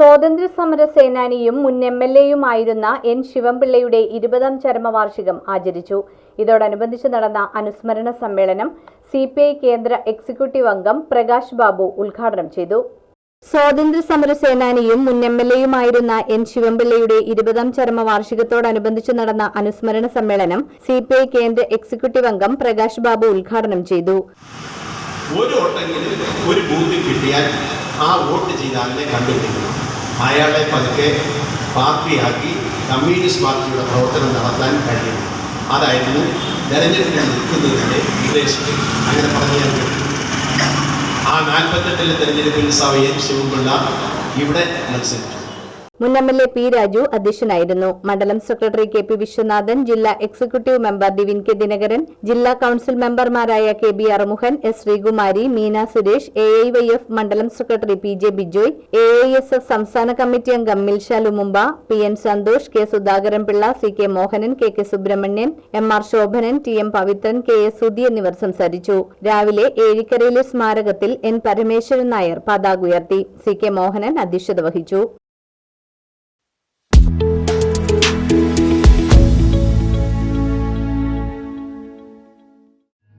സ്വാതന്ത്ര്യ സമര സേനാനിയും മുൻ എം എൽ എയുമായിരുന്ന എൻ ശിവംപിള്ളയുടെ ഇരുപതാം ചരമവാർഷികം ആചരിച്ചു. ഇതോടനുബന്ധിച്ച് നടന്ന അനുസ്മരണ സമ്മേളനം സി പി ഐ കേന്ദ്ര എക്സിക്യൂട്ടീവ് അംഗം പ്രകാശ് ബാബു ഉദ്ഘാടനം ചെയ്തു. സ്വാതന്ത്ര്യ സമര സേനാനിയും മുൻ എം എൽ എയുമായിരുന്ന എൻ ശിവംപിള്ളയുടെ ഇരുപതാം ചരമവാർഷികത്തോടനുബന്ധിച്ച് നടന്ന അനുസ്മരണ സമ്മേളനം സി പി ഐ കേന്ദ്ര എക്സിക്യൂട്ടീവ് അംഗം പ്രകാശ് ബാബു ഉദ്ഘാടനം ചെയ്തു. ഒരു വോട്ടെങ്കിലും ഒരു ബൂത്തിൽ കിട്ടിയാൽ ആ വോട്ട് ചെയ്താലേ കണ്ടുപിടിക്കണം. അയാളെ പതുക്കെ പാർട്ടിയാക്കി കമ്മ്യൂണിസ്റ്റ് പാർട്ടിയുടെ പ്രവർത്തനം നടത്താൻ കഴിയും. അതായിരുന്നു തെരഞ്ഞെടുപ്പിൽ നിൽക്കുന്നതിന്റെ ഉദ്ദേശം. അങ്ങനെ പറഞ്ഞു ഞാൻ. ആ നാൽപ്പത്തെട്ടിലെ തെരഞ്ഞെടുപ്പിൽ സവയം ശിവപിള്ള ഇവിടെ മത്സരിച്ചു. മുൻ M L A P Raju അധ്യക്ഷനായിരുന്നു. മണ്ഡലം സെക്രട്ടറി കെ പി വിശ്വനാഥൻ ജില്ലാ executive member Divin K Dinakaran ജില്ലാ കൌൺസിൽ മെമ്പർമാരായ K B Arumughan S Sreekumari Meena Suresh A I Y F മണ്ഡലം secretary P J Bijoy A I S F സംസ്ഥാന committee അംഗം Milsha Lumumba P N Santhosh K Sudhakaran Pillai C K Mohanan K K Subramanian M R Sobhanan T M Pavithran K S Sudhi എന്നിവർ സംസാരിച്ചു. രാവിലെ ഏഴിക്കരയിലെ സ്മാരകത്തിൽ N Parameswaran Nair പതാക ഉയർത്തി. C K Mohanan അധ്യക്ഷത വഹിച്ചു.